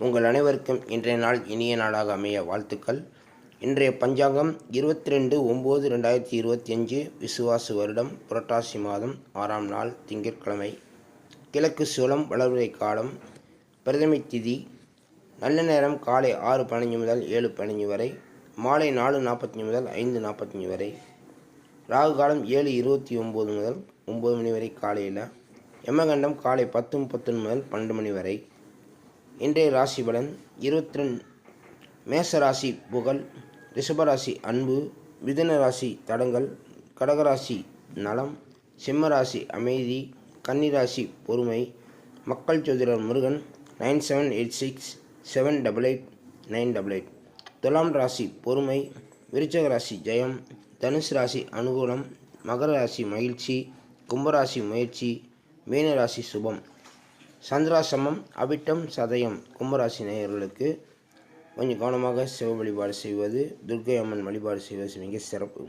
உங்கள் அனைவருக்கும் இன்றைய நாள் இனிய நாளாக அமைய வாழ்த்துக்கள். இன்றைய பஞ்சாங்கம் இருபத்தி ரெண்டு ஒம்பது ரெண்டாயிரத்தி இருபத்தி அஞ்சு விசுவாசு வருடம் புரட்டாசி மாதம் ஆறாம் நாள் திங்கட்கிழமை. கிழக்கு சூளம் வளர்வுரை காலம் பிரதமை திதி நல்ல நேரம் காலை ஆறு பதினஞ்சு முதல் ஏழு பதினஞ்சு வரை மாலை நாலு நாற்பத்தஞ்சு முதல் ஐந்து நாற்பத்தஞ்சு வரை ராகு காலம் ஏழு இருபத்தி ஒம்பது முதல் ஒம்பது மணி வரை காலையில் யமகண்டம் காலை பத்து முப்பத்தொன்று முதல் பன்னெண்டு மணி வரை இன்றைய ராசி பலன் இருபத்தி ரெண்டு மேச ராசி புகழ் ரிஷபராசி அன்பு மிதுன ராசி தடங்கள் கடகராசி நலம் சிம்மராசி அமைதி கன்னிராசி பொறுமை மக்கள் ஜோதிடர் Murugan nine seven eight six seven double eight nine double eight. துலாம் ராசி பொறுமை விருச்சக ராசி ஜெயம் தனுசு ராசி அனுகூலம் மகர ராசி மகிழ்ச்சி கும்பராசி முயற்சி மீனராசி சுபம். சந்திராசமம் அவிட்டம் சதயம் கும்பராசி நேயர்களுக்கு கொஞ்சம் கவனமாக சிவ வழிபாடு செய்வது துர்க்கை அம்மன் வழிபாடு செய்வது மிக சிறப்பு.